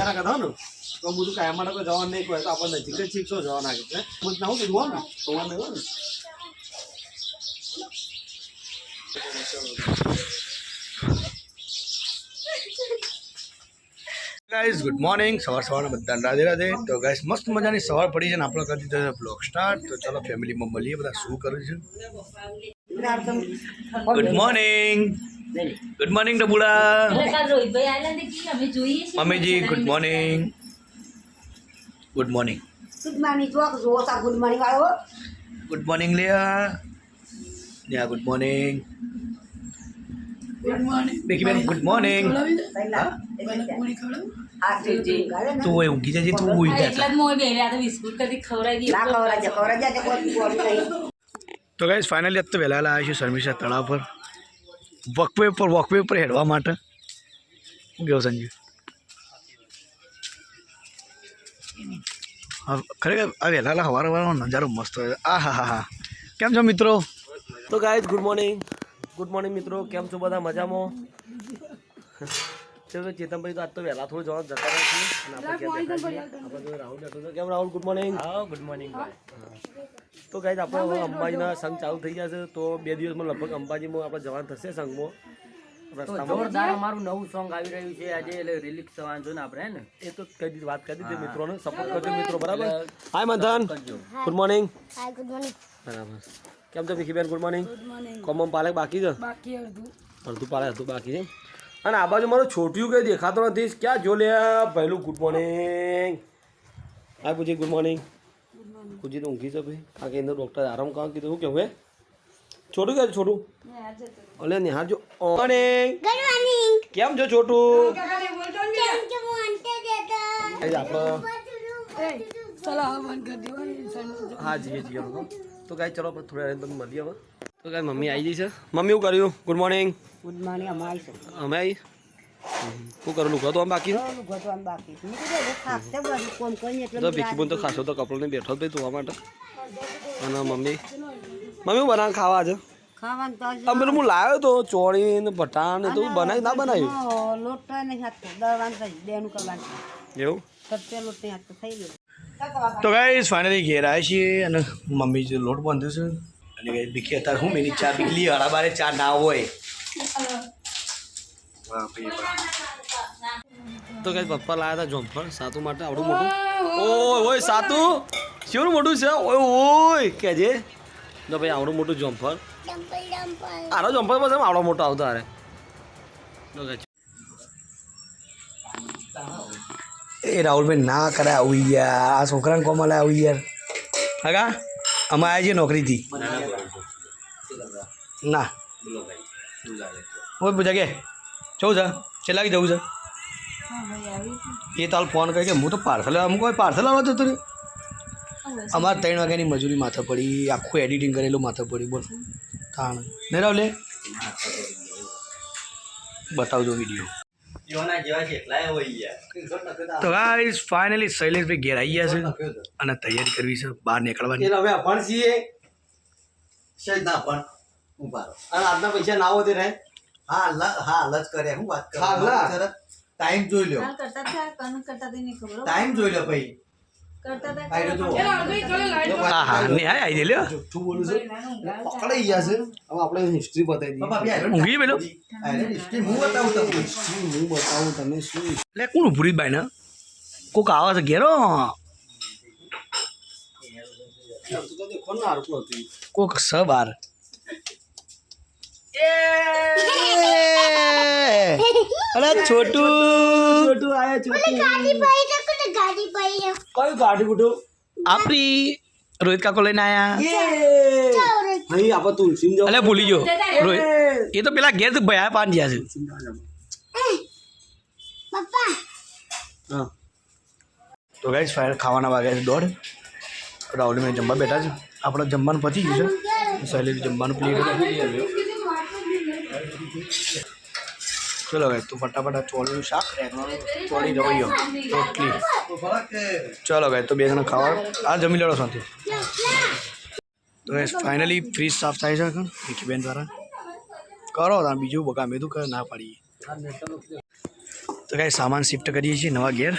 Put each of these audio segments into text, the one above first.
ના કરતા ને. તો હું કાંઈ અમારે કોઈ જવાનું નહીં કોઈ તો આપણને નજીક જ શીખશો જવા નાખે છે હું ના હું કીધું ને. જોવાનું નહીં હો ને. ગાઈઝ ગુડ મોર્નિંગ સવાર સવારના બધા રાધે રાધે. તો ગાઈઝ મસ્ત મજાની સવાર પડી છે ને આપણે કરી દીધો છે બ્લોગ સ્ટાર્ટ તો ચાલો ફેમિલીમાં મળીએ બધા શું કરું છું? ગુડ મોર્નિંગ ગુડ મોર્નિંગ ડબુડા મમ્મીજી good morning good morning good morning જો જો તા ગુડ મોર્નિંગ વાળો ગુડ મોર્નિંગ લેયા નેહા ગુડ મોર્નિંગ બેકીબેન ગુડ મોર્નિંગ પહેલા આ જે જે ગાલે ને તું હોય ઊંઘી જજે તું ઊંઘી જા એટલા જ મોય બેર્યા તો બિસ્કુટ કદી ખવડાવી ના ખવરા છે ખવરા જાય કોઈ બોલી નહીં તો ગાઈઝ ફાઇનલી આજ તો વહેલા આવ્યા છું શર્મિષા તળાવ પર વોકવે પર વોકવે પર હેડવા માટે. શું ગયો સંજીવ હા ખરેખર આ વહેલા સવારે સવારનો નજારો મસ્ત હોય. આ હા હા હા. કેમ છો મિત્રો? તો guys good morning good morning મિત્રો. કેમ છો બધા? મજામાં? ચલો ચેતનભાઈ તો આજ તો વહેલા થોડું જવાનું જતા રહ્યા છીએ. આપણે રાહુલ બેઠો કેમ રાહુલ? ગુડ મોર્નિંગ હા ગુડ મોર્નિંગ તો ગાઈઝ આપણે હવે અંબાજીના સંઘ ચાલુ થઈ જશે તો બે દિવસમાં લગભગ અંબાજીમાં આપણે જવાનું થશે સંઘમાં. જોરદાર અમારું નવું સોંગ આવી રહ્યું છે. આજે એટલે રિલીઝ થવાનું છે ને આપણે હે ને? એ તો કઈ દીધી વાત કરી દીધી મિત્રોને. સપોર્ટ કરજો મિત્રો બરાબર? હાય મંથન ગુડ મોર્નિંગ બરાબર. કેમ છો ભીખીબેન? ગુડ મોર્નિંગ કોમમ પાલક બાકી છે? અડધું. પાલક હતું બાકી છે? અને આ બાજુ મારું છોટ્યું કંઈ દેખાતો નથી. ક્યાં જો લે પહેલું ગુડ મોર્નિંગ હા પૂછી ગુડ મોર્નિંગ પૂછી તો ઊંઘી છે ભાઈ? આ કે અંદર ડૉક્ટર આરામ કરવા કીધું. શું કેવું હે? છોટું કહે છે છોટું? અલે નિહાર જો. મોર્નિંગ કેમ છો છોટું? આપણો હા જી. જી તો કાંઈ ચલો થોડા તમને તમે મળીએ હવે. તો ગાય મમ્મી આવી જઈ છે? મમ્મી શું કર્યું? ગુડ મોર્નિંગ ગુડ મોર્નિંગ અમારી છે અમે આવી શું કરું લુગો તો આમ બાકી તો ભીખી પણ તો ખાસો તો કપડો નહીં બેઠો ભાઈ ધોવા માટે. અને મમ્મી? મમ્મી હું બનાવ ખાવા છે પેલું હું લાવ્યો તો ચોળી ને ભટાણ ને તો બનાવી ના બનાવ્યું? લોટ તો એવું? ગાઈઝ ફાઇનલી ઘેર આવ્યા છીએ અને મમ્મી જે લોટ બાંધ્યો છે અને બીખી અત્યારે હું મેની ચા બીકલી વાળા બારે ચા ના હોય. તો કઈ પપ્પા લાવ્યા હતા જોમફળ સાતુ માટે આવડું મોટું. ઓય ઓય સાતુ શેવડું મોટું છે? ઓય ઓય કેજે તો ભાઈ આવડું મોટું જોમફળ આરો જોમફળ પછી આવડો મોટો આવતો અરે એ રાહુલભાઈ ના કરે આવું યાર. આ છોકરાને કોમ લાય આવું યાર. હગા અમે આવ્યા છીએ નોકરીથી ના. પૂછા કે, જવું છે? છેલ્લા કે જવું છે? એ તાલ ફોન કરી કે હું તો પાર્સલ અમુક કોઈ પાર્સલ આવવા જતો રે અમારે ત્રણ વાગ્યાની મજૂરી માથે પડી. આખું એડિટિંગ કરેલું માથે પડી. બોલ. તાણ. નહીં રાવ લે. બતાવજો વીડિયો તો ગાઈસ ફાઇનલી શૈલેષભાઈ ઘેર આવી ગયા છે અને તૈયારી કરવી છે બહાર નીકળવાની. એટલે હવે પણ છીએ શેજ ના પણ ઊભા. અને આજના પૈસા ના હોતે રહે. હા લ- હા લજ કરે હું વાત કરું હા, લા. ટાઈમ જોઈ લ્યો. કરતા કરતા હતી ખબર ટાઈમ જોઈ લો ભાઈ. કોણ ભૂરી બાઈ ને કોક આવે છે ઘેરો? કોક સ બાર અરે છોટું. છોટુ આયા છોટું. કયું ગાડી બુટું આપરી રોહિત કાકો લઈને આયા. નહીં આપણે તુલસી જાવ અલે ભૂલી ગયો. રોહિત એ તો પેલા ગેર ભયા પાન ગયા છે. હા. તો ગાઈસ ફાયર ખાવાના વાગ્યા છે દોઢ. રાહુલ મેં જમવા બેઠા છે. આપણે જમવાનું પતી ગયું છે. સહેલી જમવાનું પ્લેટ ચલો ભાઈ તો ફટાફટ ચોળીનું શાક ચોળી રવૈયો. રોટલી. ચલો ભાઈ તો બે જણા ખાવા. આ જમી લેડો સાથે તો ગાઈસ ફાઇનલી ફ્રીજ સાફ થાય છે વિકીબેન દ્વારા. કરો તમે બીજું બગા મેં કરે ના પાડીએ. તો કાંઈ સામાન શિફ્ટ કરીએ છીએ નવા ઘેર.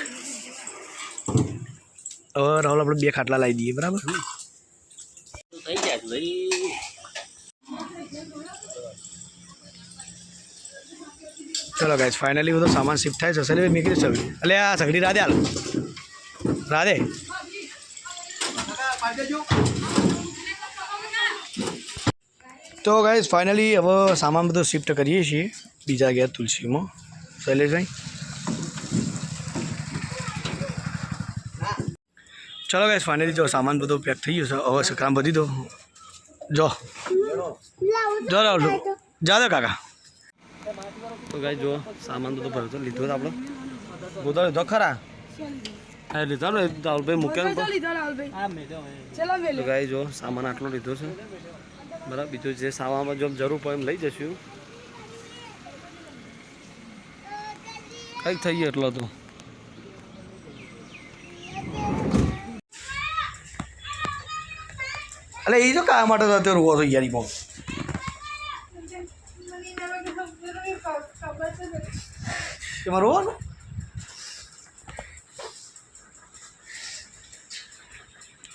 હવે રાહુલ, આપણે બે ખાટલા લાવી દઈએ, બરાબર? ચલો ગાઈસ ફાઇનલી બધો સામાન શિફ્ટ થાય છે સલી મેં કીધું સગડી એટલે આ સગડી રાધે હાલ રાધે તો ગાઈસ ફાઇનલી હવે સામાન બધો શિફ્ટ કરીએ છીએ બીજા ઘેર તુલસીમાં શૈલેષભાઈ ચલો ગાઈસ ફાઇનલી જો સામાન બધો પેક થઈ ગયો છે હવે સકરામ બધી દો જો જો રાહુલ જા દો કાકા તો ગાઈ જો સામાન તો ભરતો લીધો તો આપણે. ગોદા લીધો ખરા? હા લીધો ને રાહુલભાઈ મૂકે ને તો ગાઈ જો સામાન આટલો લીધો છે. બરાબર બીજું જે સામાનમાં જો જરૂર પડે એમ લઈ જશું. કંઈક થઈ ગયો એટલો તો એટલે એ જો કાયા માટે તો અત્યારે ઊભો થઈ યારી એમાં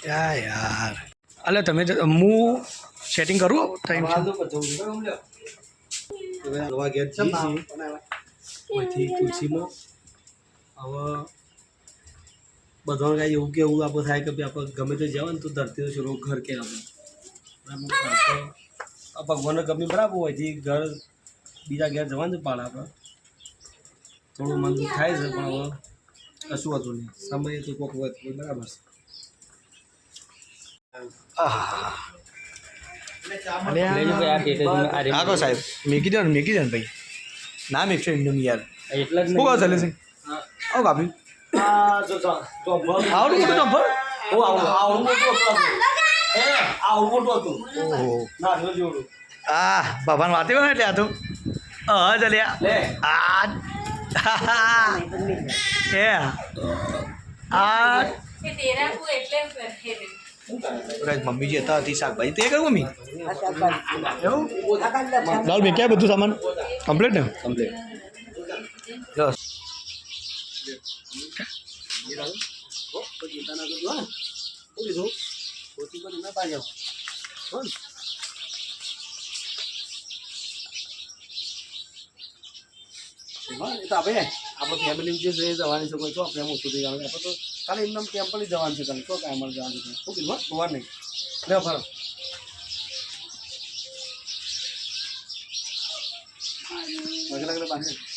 યા યાર. અલે તમે હું સેટિંગ કરું? ટાઈમ છે. નવા ઘેર જઈએ છીએ. ઓયથી તુલસીમાં. હવે બધાને કાંઈ એવું કે એવું આપણે થાય કે ભાઈ આપણે ગમે તે જવાનું તો ધરતીનો છોરો ઘર કે આપણે. ભગવાનને ગમે બરાબર હોયથી ઘર બીજા ઘેર જવાનું પાડે આપણે. થોડું મન થાય છે પણ હવે કશું હતું નહીં. સમય તો કોક હોય તો બરાબર છે. કાકો સાહેબ મેકી દો ને મેકી દો ને ભાઈ. ના મેકશો એકદમ યાર. એટલે જ શું ચાલે છે? આવો કાપી. ભર. આવડું મોટું આવડું મોટું હતું. હે આવડું મોટું હતું. ઓહો. ના જોડું. આ બાબાને વાતે હોય એટલે આ તો. હા ચાલ્યા. આ એ આ કદાચ મમ્મી જે હતા હતી શાકભાજી તે કરું મમ્મી એવું દાલ મેં ક્યાં બધું સામાન કમ્પ્લીટ ને કમ્પ્લીટ બસ હા, એ તો આપણે આપણે ફેમિલી જે છે જવાની છે તો આપણે ઓછું થઈ તો ખાલી એમને ટેમ્પલ જવાનું છે ખાલી તો કાંઈ જવાનું છે શું નહીં લે ફરો લગે બાંધે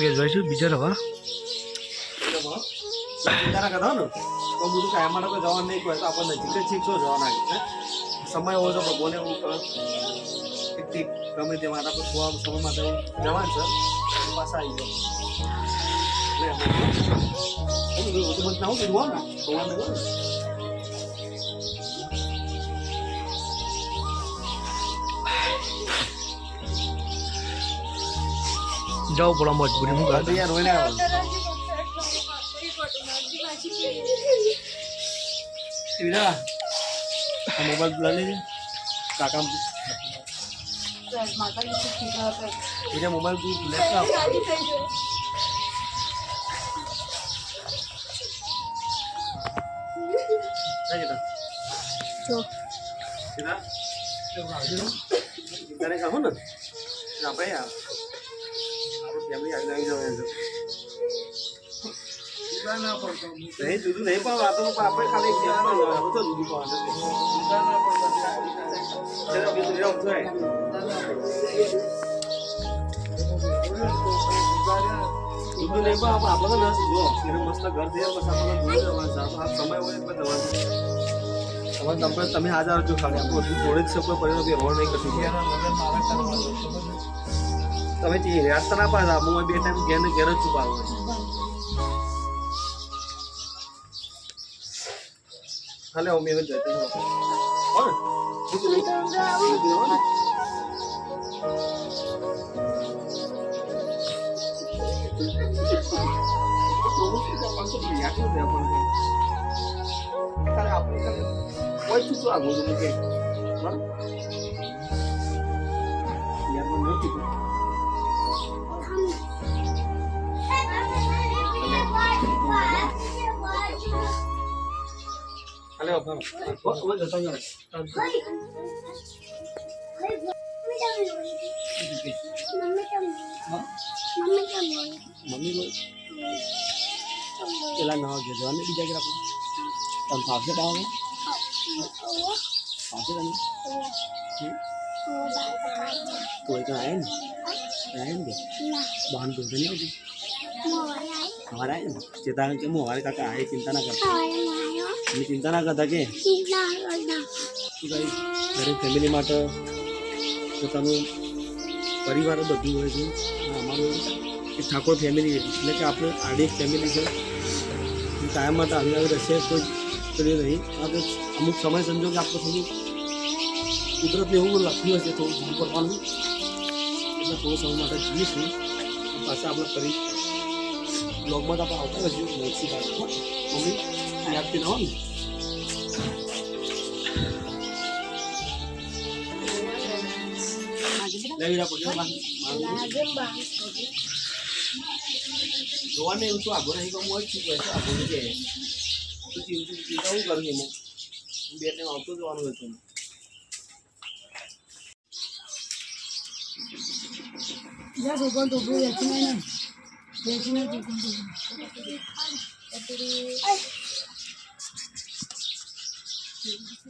જ જોઈશું જવાના રવા સમય હોય તો ભગવાને એવું એકથી ગમે તે મારા પર થોડા સમય માટે જવાનું છે પછી આવી જાઓ. એટલે બધું બધું ના હોય ને? ભગવાનને કહો ને. જવું પડે મજબૂરી હું તો કરતા યાર રોઈને આવ્યો ઈરા આ મોબાઈલ લઈ લેજે કાકા છે નહીં દૂધ પણ આપણે દૂધ બીજું એવું થાય બધું નહીં પણ આપણે તો નથી એને મસ્ત ઘર થયા બસ આપણે જોઈ જવાનું સમય હોય એટલે જવાનું તમે તમે હાજર છો ખાલી આપણું થોડે જ કોઈ પરિવાર રોડ નહીં કરતું તમે જે હેરાન તો ના પાડતા હું બે ટાઈમ ઘેર ઘેર જ છુપાવું હાલે હું મેં જતો રહું. હો? ને? મૂકી દઉં. મૂકી દઉં, હો ને? મમ્મી પેલા નવા ઘેર જવાનું બીજા ઘેર આપણે તમે ફાવશે પાવ ફાવશે તમે કોઈ તો આયા ને આયા ને બહાન તો નહીં હતી હવારે આયા ને ચેતા કે હું હવારે કાકા આયે ચિંતા ના કરતા તમે ચિંતા ના કરતા કે દરેક ફેમિલી માટે પોતાનું પરિવાર બધું હોય છે. અમારું એક ઠાકોર ફેમિલી એટલે કે આપણે આડી ફેમિલી છે. કાયમ માટે આવી આવી રહેશે, કોઈ કરી નહીં. આપણે અમુક સમય સમજો કે આપણે થોડું કુદરતને એવું લખ્યું હશે થોડું ધૂમ કરવાનું? એટલે થોડો સમય માટે જીવીશું. પાછા આપણે ફરી બ્લોગમાં તો આપણે આવતા રહીશું. ને લઈ રહ્યા પછી જોવાને એવું તો આગળ નહીં કહું જ છું કે આગળ તો ચિંતા ચિંતા હું કરું એમાં હું બે ટાઈમ આવતો જવાનું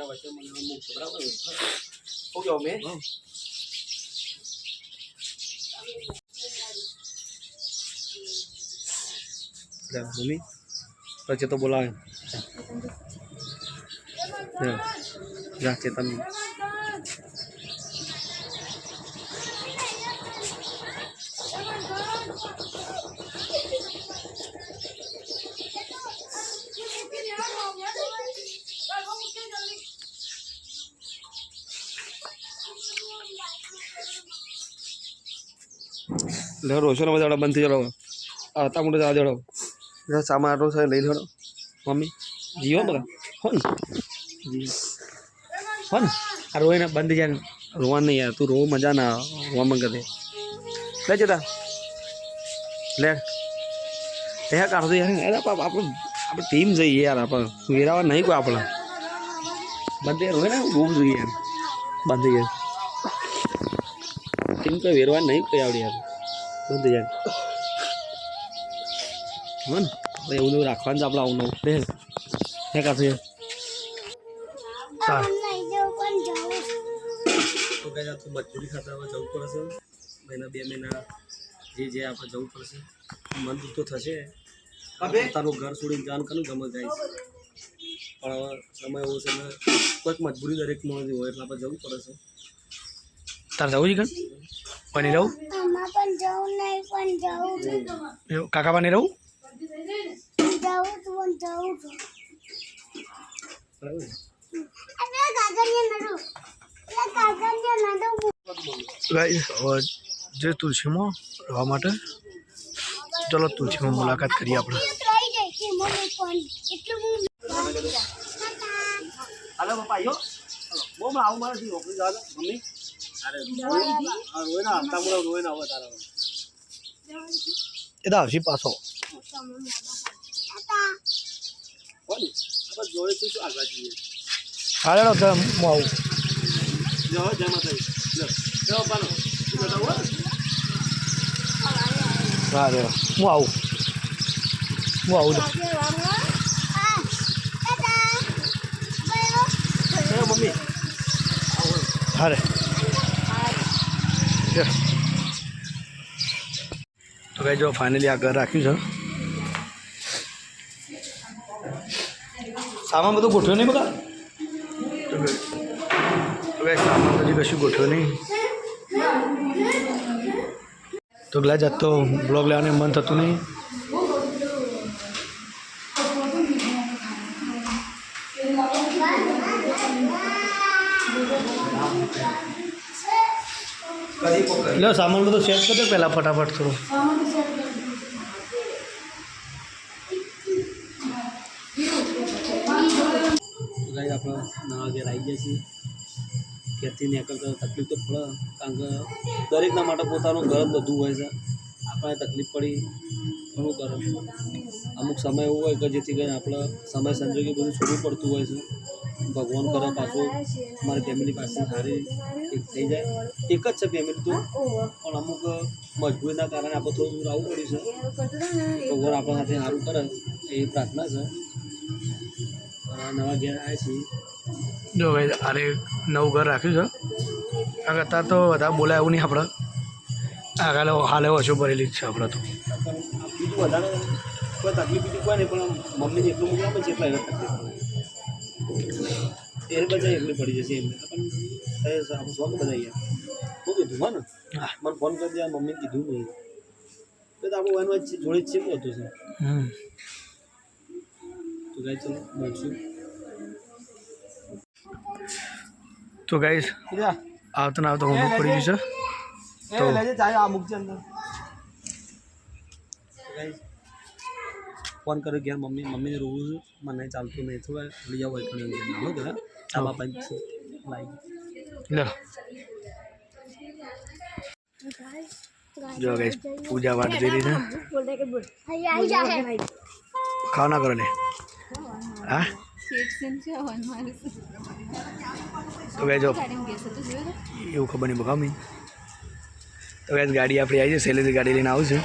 હો. ભાભી પગે લાગી લે ખાલી ઓકે અમે લે મમ્મી પછી તો બોલાવે લે, જા ચેતન લે રોશનો બધા બંધ થઈ જડો આવતા મોટો જવા દેડો સામાન આટલો છે લઈ લેડો મમ્મી? જીવો બગા ને હો ને આ રોઈને બંધ જાય રોવા નહીં યાર તું રો મજા ના રોવામાં દે લે જતા લે. તે કાઢો યાર. આપણે આપણે ટીમ જઈએ યાર આપણે. વેરાવા નહીં કોઈ આપણે. બંધ રોય ને બહુ જોઈએ યાર. બંધ યાર ટીમ કોઈ વેરવા નહીં કોઈ આવડે યાર. બંધ યાર હો ને હવે એવું એવું રાખવાનું છે આપણે આવું નવું હે કાઢો યાર તો કઈ આખું મજબૂરી ખાતા હવે જવું પડશે મહિના બે મહિના જે જે આપણે જવું પડશે મન તો થશે પોતાનું ઘર છોડીને જાન કરું ગમે જાય પણ હવે સમય એવો છે કોઈક મજબૂરી દરેક જ હોય એટલે આપણે જવું પડે છે તારે જવું છે કણ બની રહું પણ જવું નહીં પણ જવું છે. કાકા બને રહું? જવું છું પણ જવું છું. જે તુલસીમાં રહેવા માટે ચલો તુલસીમાં મુલાકાત કરીએ આપણે. હલો જાય છે મને પણ. એટલું હું હાલો પપ્પા આવ્યો બહુ આવું મારે નોકરી જવા મમ્મી. એ તો આવશે પાછો. હાલે તો હું આવું. હા રે હું આવું. હું આવું મમ્મી હા ચાલ. તો કઈ જો ફાઇનલી આ ઘર રાખ્યું છે. સામાન બધું ગોઠવ્યો નહીં બધા તો સામાન બધી કશું ગોઠવ્યો નહીં. તો પેલા જાત બ્લોગ લેવાનું મન થતું નહીં. લો સામાન બધું સેટ કરજો પહેલાં ફટાફટ થોડું. ગાઈ આપણે નવા ઘેર આવી ગયા છીએ. ઘેરથી નીકળતા તકલીફ તો પડે, કારણ કે દરેકના માટે પોતાનું ઘર બધું હોય છે. આપણે તકલીફ પડી, ઘણું કરે. અમુક સમય એવો હોય કે જેથી કરીને આપણે સમય સંજોગે બધું છોડવું પડતું હોય છે. ભગવાન કરે પાછું, મારી ફેમિલી પાસે સારી થઈ જાય. એક જ છે પેમેન્ટ તો. પણ અમુક મજબૂરીના કારણે આપણે થોડું દૂર આવવું પડ્યું છે. ભગવાન આપણા સાથે સારું કરે એ પ્રાર્થના છે. નવા ઘેર આવ્યા છીએ. જો ભાઈ આરે નવું ઘર રાખ્યું છે. આ કરતાં તો બધા બોલાય એવું નહીં આપણે. આગળ હાલે ઓછું ભરેલી જ છે આપણે તો. પણ બીજું વધારે કોઈ તકલીફ બીજું કોઈ નહીં પણ મમ્મી જેટલું મૂક્યા પછી એટલા એને તકલીફ એને બધા એકલી પડી જશે એમને પણ એ આપણે શોખ બધા અહીંયા શું કીધું હા ને હા. મને ફોન કરી દે મમ્મીને કીધું નહીં તો આપણે વન વચ્ચે જોડે જ છે હતું છે હમ તો ગાઈ ચલો મળશું તો ગાઈશ આવતો ને આવતો હોમવર્ક પડી ગયું છે તો લેજે ચાય આ મૂકજે અંદર ફોન કર્યો ઘેર મમ્મી મમ્મીને રોવું છું મને નહીં ચાલતું નહીં થોડા લઈ આવો એક ઘેર ના હો જરા આ બાપા લાવી લો. જો ગાઈસ પૂજા વાટ જોઈ છે ખાવા ના કરો ને. હા? તો ગાઈ જો. એવું ખબર નહીં બગામી તો ગાઈસ ગાડી આપણી આવી છે સેલેરી ગાડી લઈને આવું છું.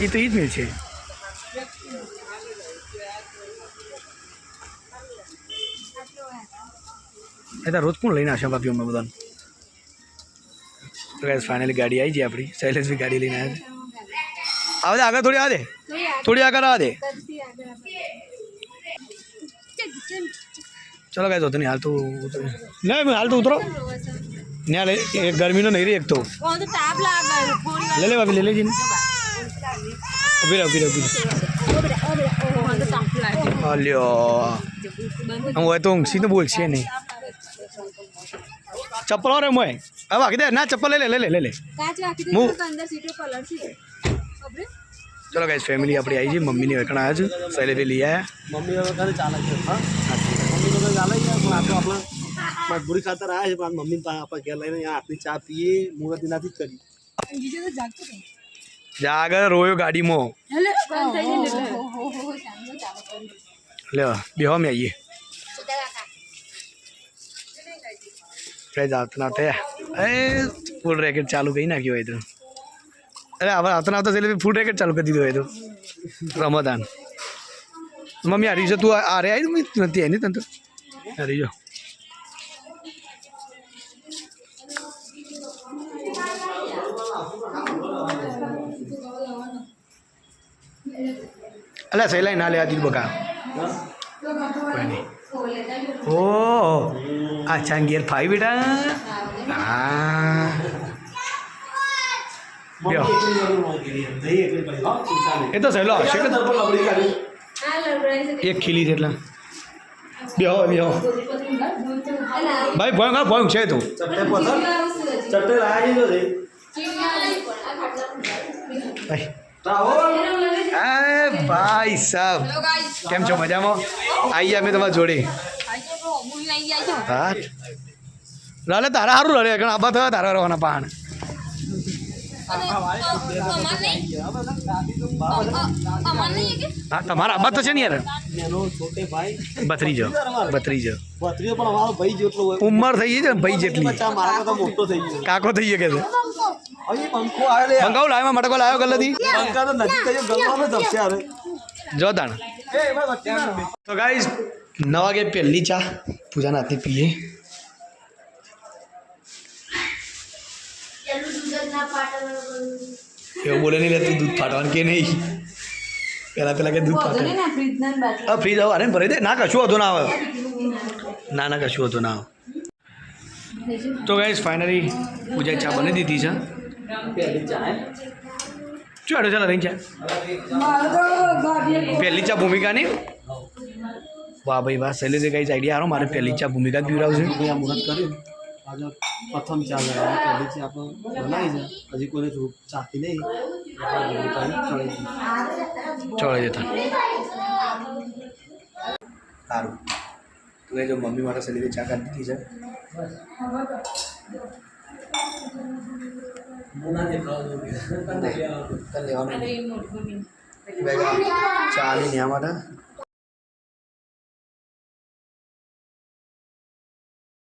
એ તો એ જ મિલ છે. એ રોજ કોણ લઈને આવશે બાકી અમે બધાને? ફાઇનલી ગાડી આવી છે આપણી. શૈલેષ બી ગાડી લઈને આવ્યા આવે આગળ થોડી, આવે થોડી આગળ આવે ચલો ગાઈસ હોતો નહીં, હાલ તો નહીં હાલ તો ઉતરો. ના લે ગરમીનો નહીં રહી એક તો. લે લે, ભાભી, લે લેજી ઊભી રહે ઊભી રહે ઊભી રહે. અલ્યો આમ હોય તો ઊંઘસી તો બોલશે નહીં. ચપ્પલ રે મોય. હવે વાગી દે ના ચપ્પલ લે લે લે. લે લે હું અંદર સીટો કલર છે. ખબર? ચલો ગાઈસ ફેમિલી આપણી આવી છે મમ્મીની વેકણ આવ્યા છે સહેલે લઈ આવ્યા મમ્મી હવે ઘરે ચાલે છે. હા? મમ્મી તો ચાલે છે પણ આપણે આપણે મજબૂરી ખાતર આવ્યા છે પણ મમ્મી આપણે ઘેર લઈને આપણી ચા પીએ મુહૂર્ત નથી કરી જા આગળ રોયો ગાડીમાં. લે બેહો મેં આવીએ. કઈ આવતા થયા એ ફૂલ રેકેટ ચાલુ કરી નાખ્યું હોય તો. અરે હવે આવતા આવતા એટલે ફૂલ રેકેટ ચાલુ કરી દીધું હોય તો. રમદાન મમ્મી હારી જો તું આ રે આવી નથી એની તને તો? હારી જો અલ્યા સહેલાઈ ના લેવા દીધું બકા. કોઈ નહીં ઓ આ ચાંગીર ફાઈ બેટા હા બ્યો. એ તો સહેલો હશે કે એક ખીલી છે એટલે બેહો બેહો ભાઈ ભોંગ ભય ભોંગ છે તું ચટ્ટે તો ભાઈ એ ભાઈ સાહેબ કેમ છો મજામાં આવી અમે તમારા જોડે હા. રલે તારા સારું લડે કારણ આબા થયા તારા રવાના પાણ હા તમારા આબા તો છે ને યાર? બથરી જો બથરી બત્રીજો બત્રીજો ભત્રીજો. પણ અમારો ભાઈ જેટલો હોય. ઉંમર થઈ ગઈ છે ને ભાઈ જેટલી. કાકો થઈ ગયો કે છે? મંગાવું લાવ્યો મટકો લાવ્યો ગલ્લેથી? પંખા તો નજીક થઈ ગયો ગળવામાં હવે. જો તાણ. તો ગાઈસ નવ વાગે પહેલી ચા પૂજાના હાથની પીએ એવું બોલે નહીં તું દૂધ ફાટવાનું કે નહીં પહેલાં પહેલાં કે દૂધ ફાટે હા ફ્રીજ આવો અરે ભરી દે ના કશું વધુ ના આવે ના ના કશું હતું ના આવે તો ગાઈસ ફાઇનલી પૂજા ચા બની દીધી છે પહેલી ચા હે? ચોડો ચાલો રહી ચા પહેલી ચા ભૂમિકાની વાહ ભાઈ વાહ શૈલેષે કઈ આઈડિયા આવો મારે પહેલી ચા ભૂમિકા પીવડાવશે આ મુહૂર્ત કર્યું આજે પ્રથમ ચા લેવાની પહેલી ચા આપણે બનાવી છે. હજી કોઈને ચાખી નહીં. ચડાવી. જતા સારું તું એ જો મમ્મી માટે શૈલેષે ચા કાઢી દીધી છે. ચાલી ને માટે.